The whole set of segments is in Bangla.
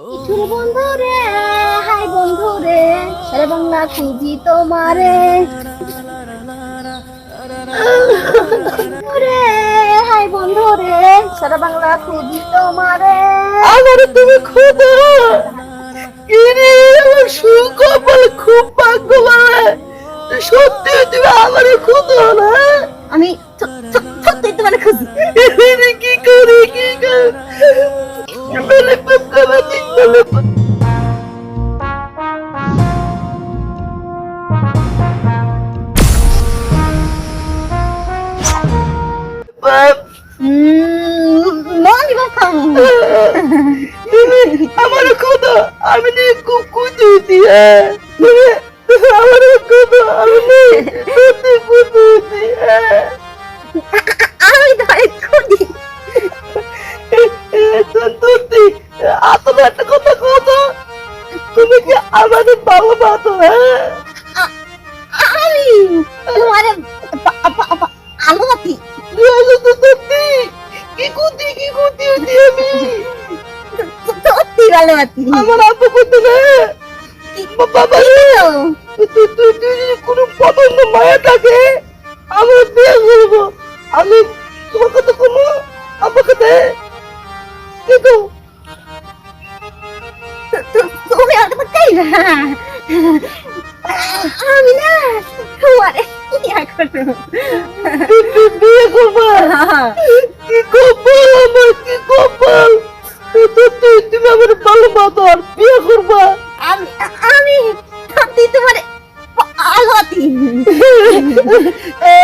ছোট বন্ধু রে হাই বন্ধু রে সারা বাংলা খুঁজি তোমারে। রে হাই বন্ধু রে সারা বাংলা খুঁজি তোমারে। আমার তুমি খুদা ইনি আমার সুকপাল খুব ভাগ্যবান। সত্যি তুমি আমার খুদা না। আমি সত্যি তোমারে খুঁজি। কি করে কি করে? মেলে পাতা আমার আপু করতে না। বাবা তুই যদি কোনো পছন্দ মায়া থাকে আমার বিয়ে করব। আমি তোমার কথা কোনো আমার কথা কিন্তু তুমি আমাকে বলতেই না? আমি না তোমারে ইয়া করব। বিয়ে করবা। কি কপাল আমার? কি তুই তুমি আমার ভালো বাবা আর আমি আমি সত্যি তোমারে আলু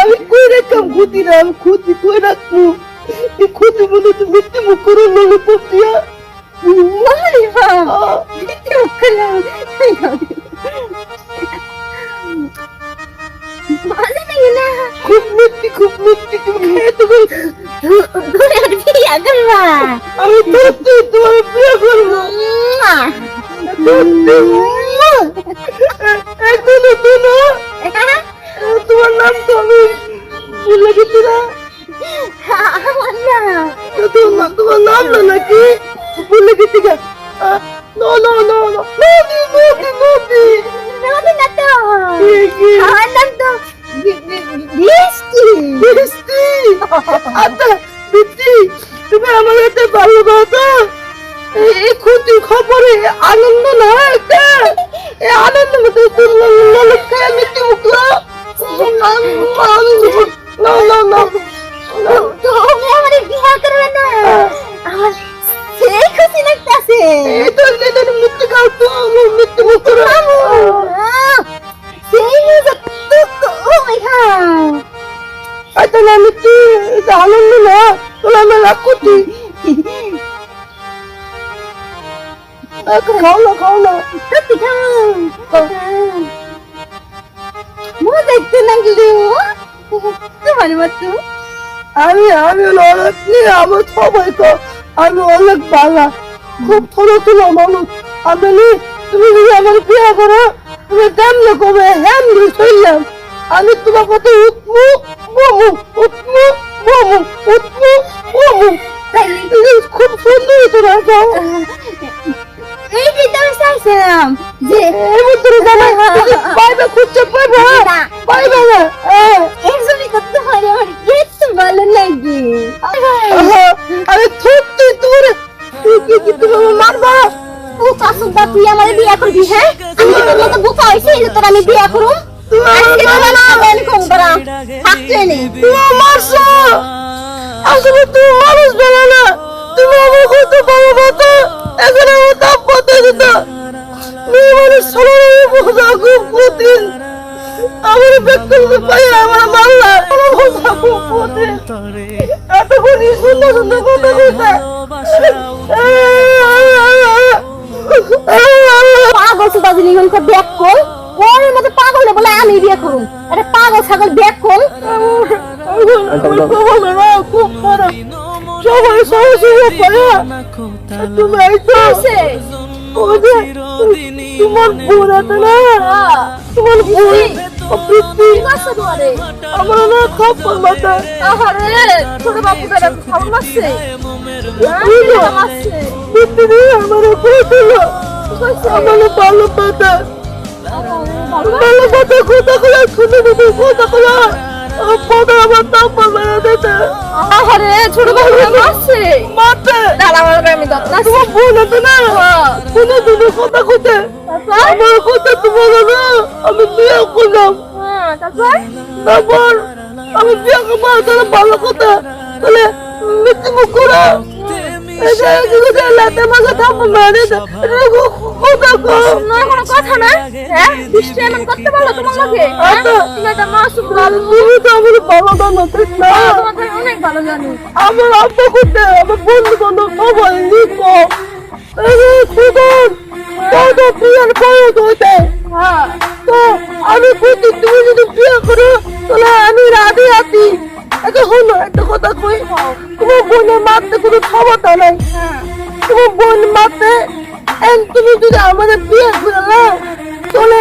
আমি কই রাখলাম খুঁতি না আমি কই রাখব এই খুঁতি মনে তো মৃত্যু মুখ করে নাম তো আমি ভুলে গেছি না? আমার না তোমার তোমার নাম না নাকি? ভুলে গেছি গা নাম আচ্ছা তুমি আমার এতে ভালোবাসো এই এই ক্ষতি খবরে আনন্দ না একটা? এই আনন্দ মতো খাও না খাও না সত্যি খাও মজা দেখতে লাগল তোমার মতো আমি আমি অনেক নিয়ে আমার সবাই তো আমি অনেক বালা খুব ছোট ছিল মানুষ আমি নি, তুমি যদি আমার বিয়ে করো তুমি কেমনে কবে হেমনি চললাম আমি তোমার কথা উঠবো বমু উঠবো বমু উঠবো বমু খুব সুন্দর তো রাখাও এই যে তো চাইছিলাম যে এই মধ্যে জানা পাইবে খুঁজছে পাইবে না পাইবে না এর জন্য করতে হয় আমার এত ভালো লাগে আহা, আমি সত্যি তোর তুই কি কি তুমি মারবা বুকা সুদ্ধা তুই আমার বিয়া আমার কত ভালো কথা সুন্দর সুন্দর কথা কইতা পাগল সুদ্ধা যদি এখন ব্যাক কর ওর মতো পাগল না বলে আমি বিয়ে করুম আরে পাগল ছাগল ব্যাক কর সবাই তোমার বোন আছে না তোমার বোন আমার না থাপ্পড় মাথা আহারে ছোট বাবু বেটা খবর মারছে বৃত্তি আমার উপরে দিল আমার ভালো পাতা ভালো পাতা কথা কলা শুনে কথা আমার পদা আমার মারা দিতে আহারে ছোট বাবু মারছে মাতে দাঁড়া আমার আমি দত্ত তোমার বোন আছে না? শুনে দিদি কথা কইতে। আমার কথা তোমার না। আমি বিয়ে করলাম। হ্যাঁ তারপর? তারপর আমি বিয়ে করব তাহলে ভালো কথা। তাহলে মৃত্যু করো। আমার আব্বা করতে আমার বন্ধু বান্ধব সবাই লিখো আরে বিয়ের বয়স হইতে তো আমি যদি বিয়ে করো, তাহলে আমি রাধে আছি। একটা শোনো একটা কথা কই? তোমার বোনের মারতে কোনো ক্ষমতা নাই। তোমার বোন মারতে তুমি যদি আমাদের বিয়ে করে নাও তাহলে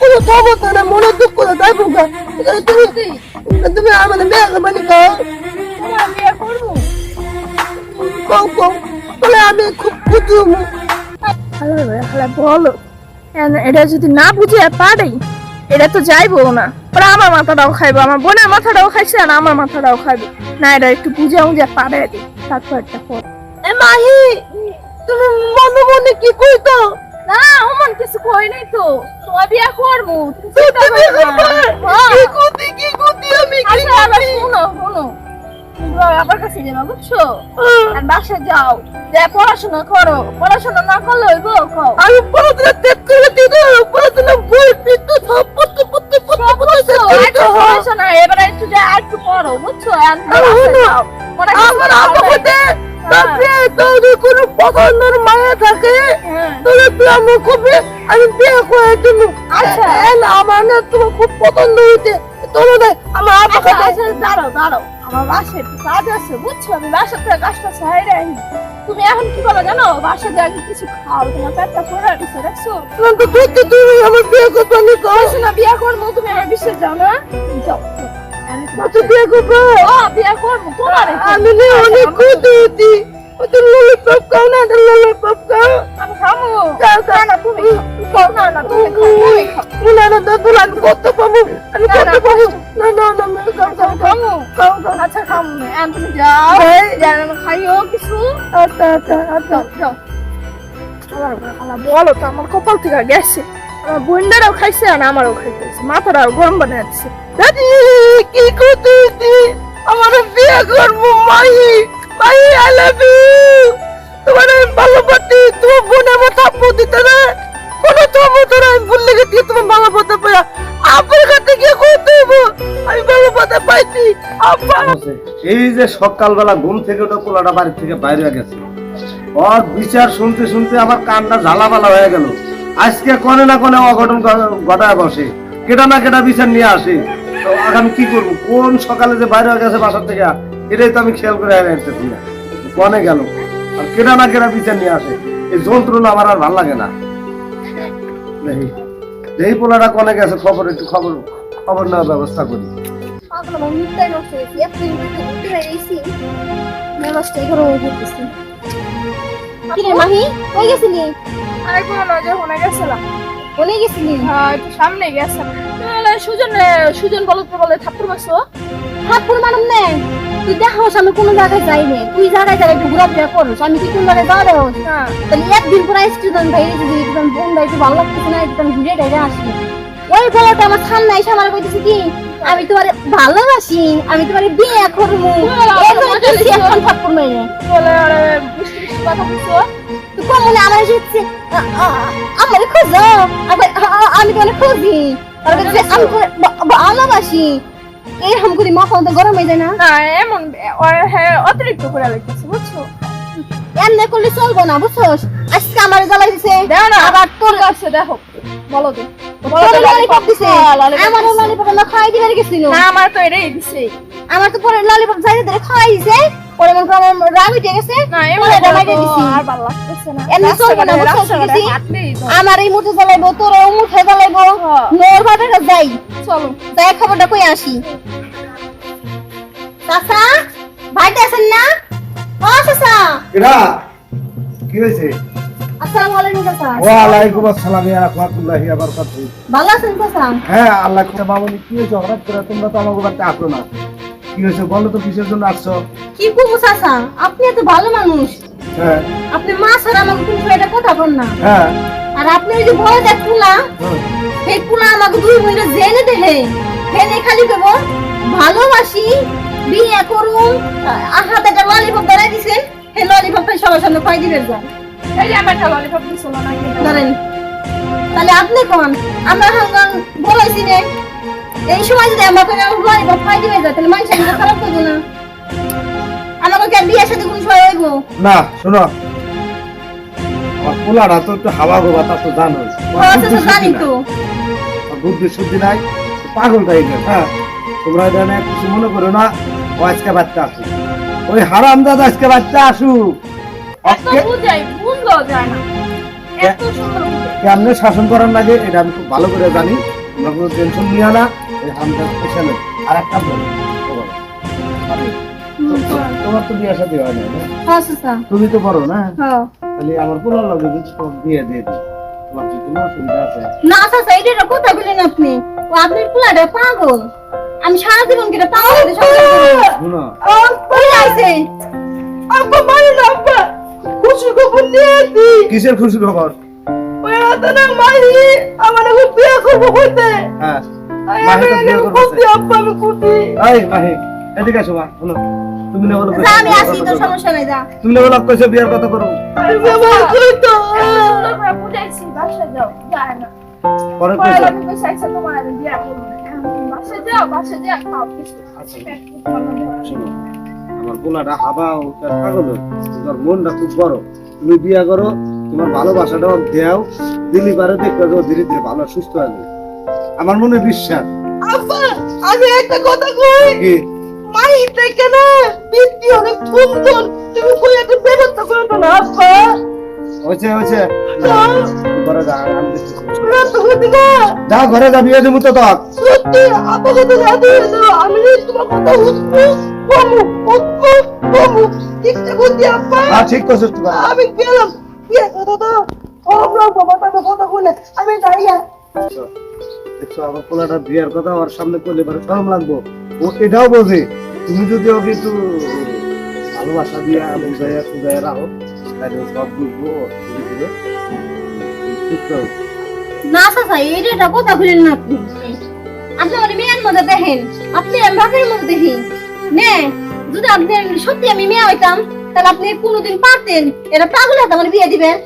কোনো ক্ষমতা নাই, মনে দুঃখ করে তাই বোকা তুমি তুমি আমাদের বিয়ে করবে নি বিয়ে করব কও, তাহলে আমি খুব আরে বলো। এটা যদি না বুঝে পারে, এটা তো যাইবো না। ওরা আমার মাথাটাও খাইবো আমার বোনের মাথাটাও খাইছে আর আমার মাথাটাও খাইবো। না এটা একটু বুঝে বুঝে পারে তারপর একটা পর। মাহি তুমি মনে মনে কি কইতো? না অমন কিছু কই নাই তো। তোমার বিয়ে করব তুই কি কি আমি কি আচ্ছা শুনো শুনো। আমার কাছে যাবা বুঝছ? আর বাসা যাও। যে পড়াশোনা করো পড়াশোনা না করলে হইব খাও আমি পড়াশোনা ত্যাগ করে পড়াশোনা বই পিতু সব এবারে একটু যে একটু পড়ো বুঝছ আর আর হলো, যাও। করছ আমার হয়ে হতে। তারপরে যদি কোনো পছন্দের মায়া থাকে হ্যাঁ। তাহলে তুই আমার খুব আমি বিয়ে আচ্ছা। আমার না তোমার খুব পছন্দ হইতে না আমার আব্বা আচ্ছা, আচ্ছা, দাঁড়াও দাঁড়াও আমার বাসায় একটু কাজ আছে বুঝছ আমি বাসা থেকে কাজটা সাইডে আনি তুমি এখন কি বলো জানো বাসা দিয়ে কিছু খাও তোমার পেটটা পড়ে দিচ্ছে দেখছ তোমার তো তুমি আমার বিয়ে করতে নি কও পড়াশোনা বিয়ে করব তুমি আমার বিশ্বাস যাও না যাও। আমি তো আচ্ছা বিয়ে করবে ও বিয়ে করব তোমার আমি নে অনেক খুশি হইছি ওটা ললিপপ খাও না এটা ললিপপ খাও আমি খাব খাও, খাও। না না তুমি খাও না না তুমি খাও না না দাদু আমি করতে পাবো আমি না, না, করতে পাবো না না না আমি খাও খাব এখন খাইও কিছু আচ্ছা আচ্ছা আচ্ছা যাও বলো তো আমার কপাল থেকে গেছে আমার খাইছে আর আমারও খাইতেছে মাথাটাও গরম বানাচ্ছে দাদি কি করতেছি আমার বিয়ে করব মাই মাই আই লাভ ইউ তোমার তোমার এই যে সকালবেলা ঘুম থেকে ওটা পোলাটা বাড়ি থেকে বাইরে গেছে। ওর বিচার শুনতে শুনতে আমার কানটা ঝালাপালা হয়ে গেল। আজকে কনে না কনে অঘটন ঘটায় বসে। কেটা না কেটা বিচার নিয়ে আসে। তো আমি কি করব? কোন সকালে যে বাইরে গেছে বাসার থেকে? এটাই তো আমি খেয়াল করে আসতেছি না। কনে গেল। আর কেটা না কেটা বিচার নিয়ে আসে। এই যন্ত্রণা আমার আর ভালো লাগে না। দেখি পোলাটা কনে গেছে, খবর একটু খবর খবর নেওয়ার ব্যবস্থা করি। পাগল আমার মিথ্যাই নষ্ট হয়েছে এত মিথ্যে হয়ে গেছি মেজাজটা এগারো হয়ে যেতেছি কিরে মাহি কই গেছিলি আরে কোনো না। যখন গেছিলাম বলে গেছিলি হ্যাঁ সামনে গেছিলাম সুজন সুজন বলতে বলে থাপ্পড় মারছো? থাপ্পড় মারুম নে। তুই দেখাস আমি কোনো জায়গায় যাই নে। তুই জায়গায় জায়গায় একটু ঘোরাফেরা করছ আমি কি কোন জায়গায় যাওয়া দেবো তাহলে একদিন পরে স্টুডেন্ট ভাই যদি একদম বোন একটু ভালো লাগতেছে না একদম ঘুরে টাইরে আসি ওই বলটা আমার সামনে এসে আমার কইতেছে কি আমি তোমার ভালোবাসি আমি তোমার বিয়ে করব। এখন থাপ্পড় মেরে কথা বলছো? তো আমার এসেছে আমার খোঁজো আবার- আ- আ- আমি তোমার খুঁজি। আমি ভালোবাসি। এরকম করে মাথা তো গরম হয়ে যায় না। এমন হ্যাঁ অতিরিক্ত করে লাগতেছে বুঝছ? এমনি করলে চলবো না আজকে আমার আবার তোর কাছে দেখো। বলো তো। ললিপপ দিছে। হ্যাঁ, lollipop আমার দিছে। ললিপপ না খাই দিবার গেছিল না আমার তো এটাই দিছে। আমার তো পরে ললিপপ যাইতে ধরে খাই দিছে পরে মনে আমার রাগ উঠে গেছে না পরে এটা বাইরে দিছি। আর ভালো লাগতেছে না। এমনি চলবে না, বুঝছ, রাস্তাঘাটে বুঝছি? হাঁটলেই তো। আমার এই মুঠে জ্বালাইবো তোর ও মুঠে জ্বালাইবো হ্যাঁ। নোর ভাটাটা যাই। চলো। যাই খবরটা কই আসি? চাচা ভাইটা আছেন না? ও চাচা। এরা কি হয়েছে? আসসালামু আলাইকুম চাচা। ওয়ালাইকুম আসসালাম ইয়া রাহমাতুল্লাহি ওয়া বারাকাতুহু। ভালো আছেন চাচা? হ্যাঁ আল্লাহ করে মামনি কি হয়েছে? হঠাৎ করে তোমরা তো আমাকে বাড়িতে আসো না কি হয়েছে? বলো তো কিসের জন্য আসছো? কি করব চাচা? আপনি এত ভালো মানুষ। হ্যাঁ। আপনি মা ছাড়া আমাকে কোনো এটা কথা বল না। হ্যাঁ। আর আপনি ওই যে বড় দেখ কুলা সেই কুলা আমাকে দুই মিনিট জেনে দেহে হেনে খালি ভালোবাসি বিয়ে করুন হাতে একটা ললিপপ ধরাই দিছেন সেই ললিপপটা সবার সামনে খাই দিবেন ধরেন। তাহলে আপনি কোন? আমরা হাঙ্গান বলাইছি নে এই সময় যদি আমাকে ললিপপ খাই দিবে যায় তাহলে মানুষ আমাকে খারাপ করব না। আমাকে কি বিয়ের সাথে কোনো সময় হইব না শোনো। পোলাটা তো একটু হাওয়া গো বাতাস তো জানো জানি তো। বুদ্ধি শুদ্ধি নাই পাগল হ্যাঁ? তোমরা জানে কিছু মনে করো না ও আজকে বাচ্চা আসুক। ওই হারাম দাদা আজকে বাচ্চা আসুক। বুঝাই। বুঝলো যায় না এত সুন্দর বুঝাই কেমনে শাসন করার লাগে এটা আমি খুব ভালো করে জানি। কোনো টেনশন নিও না হামদার পেছনে আর একটা বলো তোমার তো বিয়ে সাথে হয় না না? হ্যাঁ চাচা তুমি তো বড় না? হ্যাঁ। তাহলে আমার লগে বিয়ে দিয়ে দিই তোমার কি কোনো অসুবিধা আছে? না চাচা এটা কথা বলেন আপনি। ও আপনার পোলাটা পাগল। আমি সারা জীবন কেটে পাগল হতে। শোনো। আছে? আব্বা মারি না আব্বা। খুশি খবর দিয়ে দি কিসের খুশি খবর? ওই হাতে না মারি আমার এখন বিয়ে করব হইতে হ্যাঁ। মাহি তো বিয়ে খুশি করতেছে। আব্বা আমি খুশি। এই মাহি এদিকে আসো মা শোনো তুমি না বলো আমি আসি তোর সমস্যা নাই যা। তুমি না বলো কইছো বিয়ের কথা করো আমি ব্যবহার করি তো করে বুঝাইছি বাসা যাও যায় না। পরে পরে কইছো। আমি কইছি আচ্ছা তোমার আমি বিয়া না। বাসা যাও বাসা যাও খাও কিছু। আচ্ছা। আমার পোলাটা হাবা পাগল তোমার মনটা খুব বড়। তুমি বিয়ে করো তোমার ভালোবাসাটাও দেও দিলি পারে দেখবে ধীরে ধীরে ভালো সুস্থ হয়ে যাবে। আমার মনে বিশ্বাস। আব্বা আমি একটা কথা কই? মাই থেকে না বৃষ্টি অনেক সুন্দর তুমি কই একটা ব্যবস্থা করে দাও না আব্বা? হয়েছে হয়েছে। ঘরে যা আমি। তো যা ঘরে যা বিয়ে দেবো তো সত্যি আব্বা কথা আমি তোমার কথা উঠবো কমু ঠিকঠাক হচ্ছে আব্বা। হ্যাঁ ঠিক করছিস তুই আমি বিয়ে কথা তো আমরা বাবা তাকে কথা বলে আমি যাইয়া দেখছ আমার পোলাটা বিয়ের কথা ওর সামনে করলে পরে শরম লাগবো। ও এটাও বোঝে তুমি যদি ওকে একটু ভালোবাসা দিয়া বুঝাইয়া সুজাইয়া রাখো তাহলে সব বুঝব ধীরে ধীরে। না চাচা এটা কথা বলেন না আপনি। আপনি আমার মেয়ের মধ্যে দেখেন। আপনি আমি বাপের মধ্যে দেখি নে, যদি আপনি সত্যি আমি মেয়ে হইতাম, তাহলে আপনি কোনোদিন পারতেন। পাগল আমার বিয়ে দিবেন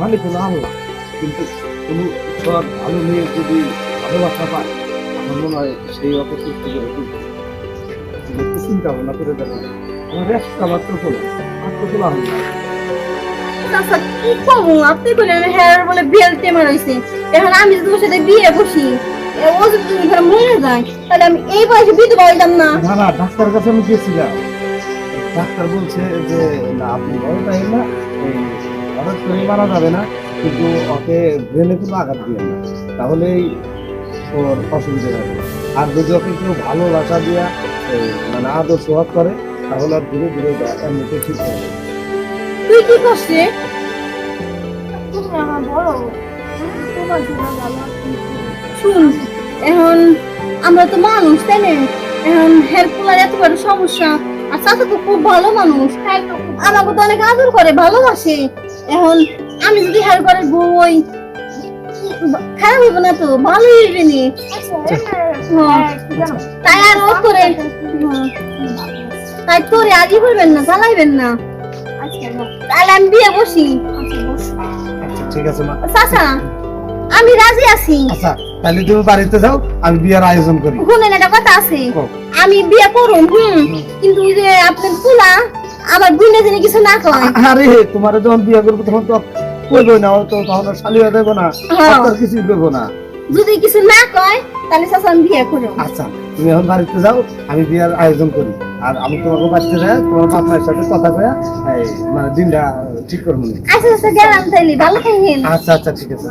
কিন্তু হলো কিন্তু ভালো মেয়ে যদি ভালোবাসা পায় আমার মনে হয় সেই অপসুস্থ চিন্তা ভাবনা করে দেখো আমার একটা মাত্র হলো আর তো তোলা হলো না। চাচা কি করব আপনি বলেন হ্যাঁ বলে এখন আমি যদি ওর সাথে বিয়ে বসি ও যদি তুমি ঘরে মরে যায় তাহলে আমি এই বয়সে বিধবা হইতাম না। না না ডাক্তার কাছে আমি গেছিলাম। ডাক্তার বলছে যে না আপনি টাইম না? এই হঠাৎ করে মারা যাবে না কিন্তু ওকে ব্রেনে কোনো আঘাত দিয়ে না। তাহলেই ওর অসুবিধা হবে। আর যদি ওকে কেউ ভালোবাসা দিয়া মানে আদর সোহাগ করে তাহলে আর ধীরে ধীরে ওটা এমনিতে ঠিক হয়ে যাবে। তুই কি করছে তুমি আমার বড় তোমার জন্য ভালো শুন এখন আমরা তো মানুষ তাই না? এখন করার এত বড় সমস্যা আর চাচা তো খুব ভালো মানুষ। খুব আমাকে তো অনেক আদর করে ভালোবাসে। এখন আমি যদি হেল্প করে বই খারাপ হবে না তো? ভালোই হইবে নি। আচ্ছা হ্যাঁ তাই আর ও করে। তাই তোরে আজই করবেন না চালাইবেন না তাহলে আমি বিয়ে বসি ঠিক আছে মা চাচা আমি রাজি আছি আচ্ছা তাহলে তুমি বাড়িতে যাও আমি বিয়ের আয়োজন করি শুনেন একটা কথা আছে আমি বিয়ে করুম হুম কিন্তু ওই যে আপনার পোলা আমার বুনে জানি কিছু না কয় আরে তোমার যখন বিয়ে করব তখন তো কইবই না তো তখন শালি হয়ে যাব না হ্যাঁ। আর কিছুই করব না যদি কিছু না কয় তাহলে চাচা বিয়ে করো আচ্ছা তুমি এখন বাড়িতে যাও আমি বিয়ার আয়োজন করি। আর আমি তোমাকে বাড়িতে যাই তোমার বাপমার সাথে কথা কয়া মানে দিনটা ঠিক করব। আচ্ছা আচ্ছা গেলাম তাইলে ভালো থাকেন। আচ্ছা আচ্ছা ঠিক আছে